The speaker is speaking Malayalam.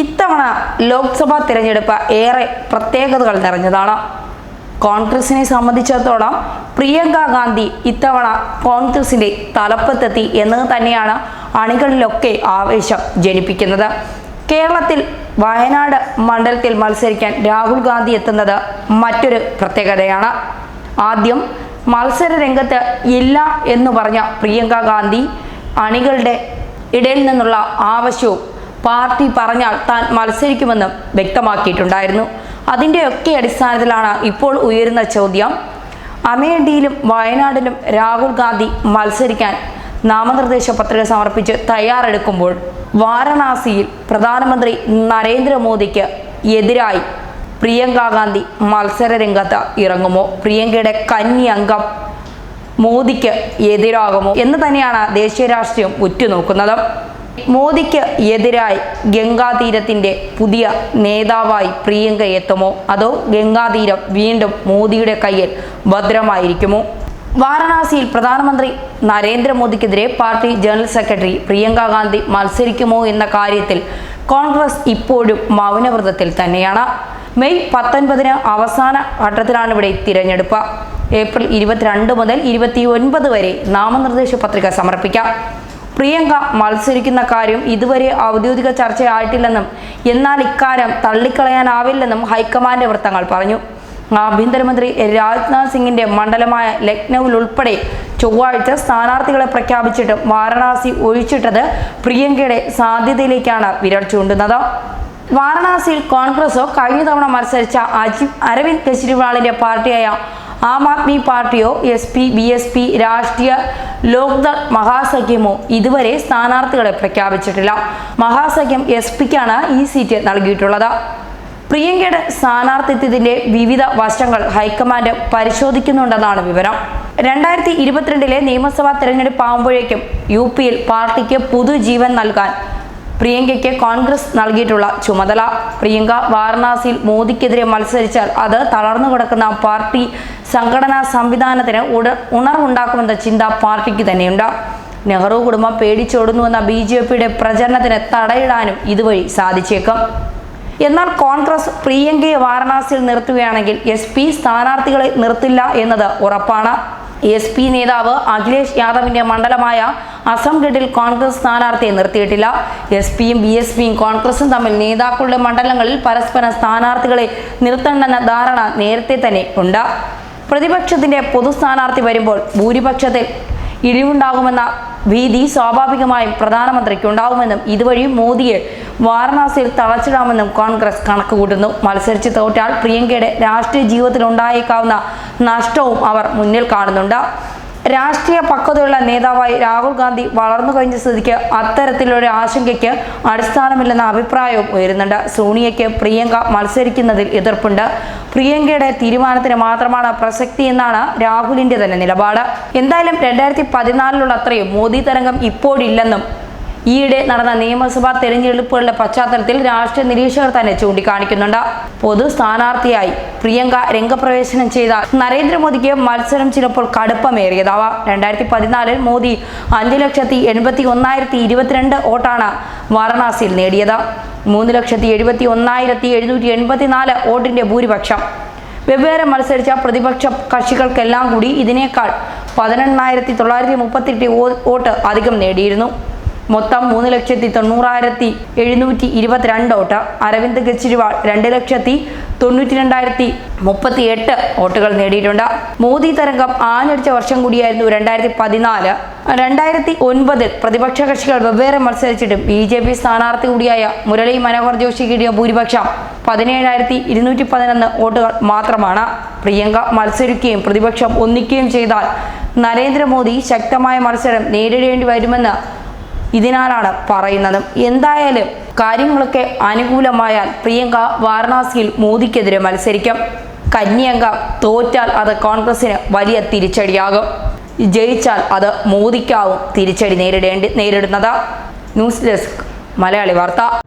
ഇത്തവണ ലോക്സഭാ തിരഞ്ഞെടുപ്പ് ഏറെ പ്രത്യേകതകൾ നിറഞ്ഞതാണ്. കോൺഗ്രസിനെ സംബന്ധിച്ചിടത്തോളം പ്രിയങ്ക ഗാന്ധി ഇത്തവണ കോൺഗ്രസിന്റെ തലപ്പത്തെത്തി എന്നത് തന്നെയാണ് അണികളിലൊക്കെ ആവേശം ജനിപ്പിക്കുന്നത്. കേരളത്തിൽ വയനാട് മണ്ഡലത്തിൽ മത്സരിക്കാൻ രാഹുൽ ഗാന്ധി എത്തുന്നത് മറ്റൊരു പ്രത്യേകതയാണ്. ആദ്യം മത്സര രംഗത്ത് ഇല്ല എന്ന് പറഞ്ഞ പ്രിയങ്ക ഗാന്ധി അണികളുടെ ഇടയിൽ നിന്നുള്ള ആവശ്യവും പാർട്ടി പറഞ്ഞാൽ താൻ മത്സരിക്കുമെന്നും വ്യക്തമാക്കിയിട്ടുണ്ടായിരുന്നു. അതിന്റെയൊക്കെ അടിസ്ഥാനത്തിലാണ് ഇപ്പോൾ ഉയരുന്ന ചോദ്യം. അമേഠിയിലും വയനാടിലും രാഹുൽ ഗാന്ധി മത്സരിക്കാൻ നാമനിർദ്ദേശ പത്രിക സമർപ്പിച്ച് തയ്യാറെടുക്കുമ്പോൾ വാരണാസിയിൽ പ്രധാനമന്ത്രി നരേന്ദ്രമോദിക്ക് എതിരായി പ്രിയങ്ക ഗാന്ധി മത്സര രംഗത്ത് ഇറങ്ങുമോ? പ്രിയങ്കയുടെ കന്നി അംഗം മോദിക്ക് എതിരാകുമോ? എന്ന് തന്നെയാണ് ദേശീയ രാഷ്ട്രീയം ഉറ്റുനോക്കുന്നത്. മോദിക്ക് എതിരായി ഗംഗാതീരത്തിന്റെ പുതിയ നേതാവായി പ്രിയങ്ക എത്തുമോ? അതോ ഗംഗാതീരം വീണ്ടും മോദിയുടെ കയ്യിൽ ഭദ്രമായിരിക്കുമോ? വാരണാസിയിൽ പ്രധാനമന്ത്രി നരേന്ദ്രമോദിക്കെതിരെ party general secretary Priyanka Gandhi മത്സരിക്കുമോ എന്ന കാര്യത്തിൽ കോൺഗ്രസ് ഇപ്പോഴും മൗനവ്രതത്തിൽ തന്നെയാണ്. മെയ് പത്തൊൻപതിന് അവസാന ഘട്ടത്തിലാണ് ഇവിടെ തിരഞ്ഞെടുപ്പ്. ഏപ്രിൽ ഇരുപത്തിരണ്ട് മുതൽ ഇരുപത്തി വരെ നാമനിർദ്ദേശ പത്രിക സമർപ്പിക്കാം. പ്രിയങ്ക മത്സരിക്കുന്ന കാര്യം ഇതുവരെ ഔദ്യോഗിക ചർച്ചയായിട്ടില്ലെന്നും എന്നാൽ ഇക്കാര്യം തള്ളിക്കളയാനാവില്ലെന്നും ഹൈക്കമാൻഡ് വൃത്തങ്ങൾ പറഞ്ഞു. ആഭ്യന്തരമന്ത്രി രാജ്നാഥ് സിംഗിന്റെ മണ്ഡലമായ ലക്നൌവിൽ ഉൾപ്പെടെ ചൊവ്വാഴ്ച സ്ഥാനാർത്ഥികളെ പ്രഖ്യാപിച്ചിട്ടും വാരണാസി ഒഴിച്ചിട്ടത് പ്രിയങ്കയുടെ സാധ്യതയിലേക്കാണ് വിരൽ ചൂണ്ടുന്നത്. വാരണാസിയിൽ കോൺഗ്രസോ കഴിഞ്ഞ തവണ മത്സരിച്ച അജി അരവിന്ദ് കെജ്രിവാളിന്റെ പാർട്ടിയായ Aam Aadmi പാർട്ടിയോ S P B S P Rashtriya Lokdal മഹാസഖ്യമോ ഇതുവരെ സ്ഥാനാർത്ഥികളെ പ്രഖ്യാപിച്ചിട്ടില്ല. മഹാസഖ്യം എസ് പിക്കാണ് ഈ സീറ്റ് നൽകിയിട്ടുള്ളത്. പ്രിയങ്കയുടെ സ്ഥാനാർത്ഥിത്വത്തിന്റെ വിവിധ വശങ്ങൾ ഹൈക്കമാൻഡ് പരിശോധിക്കുന്നുണ്ടെന്നാണ് വിവരം. രണ്ടായിരത്തി ഇരുപത്തിരണ്ടിലെ നിയമസഭാ തെരഞ്ഞെടുപ്പ് ആകുമ്പോഴേക്കും യു പിയിൽ പാർട്ടിക്ക് പുതുജീവൻ നൽകാൻ പ്രിയങ്കയ്ക്ക് കോൺഗ്രസ് നൽകിയിട്ടുള്ള ചുമതല. പ്രിയങ്ക വാരണാസിയിൽ മോദിക്കെതിരെ മത്സരിച്ചാൽ അത് തളർന്നു കിടക്കുന്ന പാർട്ടി സംഘടനാ സംവിധാനത്തിന് ഉട ഉണർവുണ്ടാക്കുമെന്ന ചിന്ത പാർട്ടിക്ക് തന്നെയുണ്ട്. നെഹ്റു കുടുംബം പേടിച്ചോടുന്നുവെന്ന ബി ജെ പിയുടെ പ്രചരണത്തിന് തടയിടാനും ഇതുവഴി സാധിച്ചേക്കും. എന്നാൽ കോൺഗ്രസ് പ്രിയങ്കയെ വാരണാസിയിൽ നിർത്തുകയാണെങ്കിൽ എസ് പി സ്ഥാനാർത്ഥികളെ നിർത്തില്ല എന്നത് ഉറപ്പാണ്. എസ് പി നേതാവ് അഖിലേഷ് യാദവിന്റെ മണ്ഡലമായ അസംഗഡിൽ കോൺഗ്രസ് സ്ഥാനാർത്ഥിയെ നിർത്തിയിട്ടില്ല. എസ് പിയും ബി എസ് പിയും കോൺഗ്രസും തമ്മിൽ നേതാക്കളുടെ മണ്ഡലങ്ങളിൽ പരസ്പരം സ്ഥാനാർത്ഥികളെ നിർത്തണമെന്ന ധാരണ നേരത്തെ തന്നെ ഉണ്ട്. പ്രതിപക്ഷത്തിന്റെ പൊതു സ്ഥാനാർത്ഥി വരുമ്പോൾ ഭൂരിപക്ഷത്തിൽ ഇടിവുണ്ടാകുമെന്ന ഭീതി സ്വാഭാവികമായും പ്രധാനമന്ത്രിക്ക് ഉണ്ടാകുമെന്നും ഇതുവഴി മോദിയെ വാരണാസിയിൽ തളച്ചിടാമെന്നും കോൺഗ്രസ് കണക്കുകൂട്ടുന്നു. മത്സരിച്ച് തോറ്റാൽ പ്രിയങ്കയുടെ രാഷ്ട്രീയ ജീവിതത്തിൽ ഉണ്ടായേക്കാവുന്ന നഷ്ടവും അവർ മുന്നിൽ കാണുന്നുണ്ട്. രാഷ്ട്രീയ പക്വതയുള്ള നേതാവായി രാഹുൽ ഗാന്ധി വളർന്നു കഴിഞ്ഞ സ്ഥിതിക്ക് അത്തരത്തിലൊരു ആശങ്കയ്ക്ക് അടിസ്ഥാനമില്ലെന്ന അഭിപ്രായവും ഉയരുന്നുണ്ട്. സോണിയയ്ക്ക് പ്രിയങ്ക മത്സരിക്കുന്നതിൽ എതിർപ്പുണ്ട്. പ്രിയങ്കയുടെ തീരുമാനത്തിന് മാത്രമാണ് പ്രസക്തി എന്നാണ് രാഹുലിന്റെ തന്നെ നിലപാട്. എന്തായാലും രണ്ടായിരത്തി പതിനാലിലുള്ള അത്രയും മോദി തരംഗം ഇപ്പോഴില്ലെന്നും ഈയിടെ നടന്ന നിയമസഭാ തെരഞ്ഞെടുപ്പുകളുടെ പശ്ചാത്തലത്തിൽ രാഷ്ട്രീയ നിരീക്ഷകർ തന്നെ ചൂണ്ടിക്കാണിക്കുന്നുണ്ട്. പൊതു സ്ഥാനാർത്ഥിയായി പ്രിയങ്ക രംഗപ്രവേശനം ചെയ്ത നരേന്ദ്രമോദിക്ക് മത്സരം ചിലപ്പോൾ കടുപ്പമേറിയതാവാം. രണ്ടായിരത്തി പതിനാലിൽ മോദി അഞ്ച് ലക്ഷത്തി എൺപത്തി ഒന്നായിരത്തി ഇരുപത്തിരണ്ട് വോട്ടാണ് വാരണാസിയിൽ നേടിയത്. മൂന്ന് ലക്ഷത്തി എഴുപത്തി ഒന്നായിരത്തി എഴുന്നൂറ്റി എൺപത്തിനാല് വോട്ടിന്റെ ഭൂരിപക്ഷം. വെവ്വേറെ മത്സരിച്ച പ്രതിപക്ഷ കക്ഷികൾക്കെല്ലാം കൂടി ഇതിനേക്കാൾ പതിനെണ്ണായിരത്തി തൊള്ളായിരത്തി മുപ്പത്തെട്ട് വോട്ട് അധികം നേടിയിരുന്നു. മൊത്തം മൂന്ന് ലക്ഷത്തി തൊണ്ണൂറായിരത്തി എഴുന്നൂറ്റി ഇരുപത്തിരണ്ട് വോട്ട്. അരവിന്ദ് കെജ്രിവാൾ രണ്ട് ലക്ഷത്തി തൊണ്ണൂറ്റി രണ്ടായിരത്തി മുപ്പത്തി എട്ട് വോട്ടുകൾ നേടിയിട്ടുണ്ട്. മോദി തരംഗം ആഞ്ഞടിച്ച വർഷം കൂടിയായിരുന്നു രണ്ടായിരത്തി പതിനാല്. രണ്ടായിരത്തി ഒൻപതിൽ പ്രതിപക്ഷ കക്ഷികൾ വെവ്വേറെ മത്സരിച്ചിട്ടും ബി ജെ പി സ്ഥാനാർത്ഥി കൂടിയായ മുരളി മനോഹർ ജോഷി കിട്ടിയ ഭൂരിപക്ഷം പതിനേഴായിരത്തി ഇരുന്നൂറ്റി പതിനൊന്ന് വോട്ടുകൾ മാത്രമാണ്. പ്രിയങ്ക മത്സരിക്കുകയും പ്രതിപക്ഷം ഒന്നിക്കുകയും ചെയ്താൽ നരേന്ദ്രമോദി ശക്തമായ മത്സരം നേരിടേണ്ടി വരുമെന്ന് ഇതിനാലാണ് പറയുന്നത്. എന്തായാലും കാര്യങ്ങളൊക്കെ അനുകൂലമായാൽ പ്രിയങ്ക വാരണാസിയിൽ മോദിക്കെതിരെ മത്സരിക്കും. കന്യങ്ക തോറ്റാൽ അത് കോൺഗ്രസിന് വലിയ തിരിച്ചടിയാകും. ജയിച്ചാൽ അത് മോദിക്കാവും തിരിച്ചടി നേരിടേണ്ടി നേരിടുന്നത്. ന്യൂസ് ഡെസ്ക് മലയാളി വാർത്ത.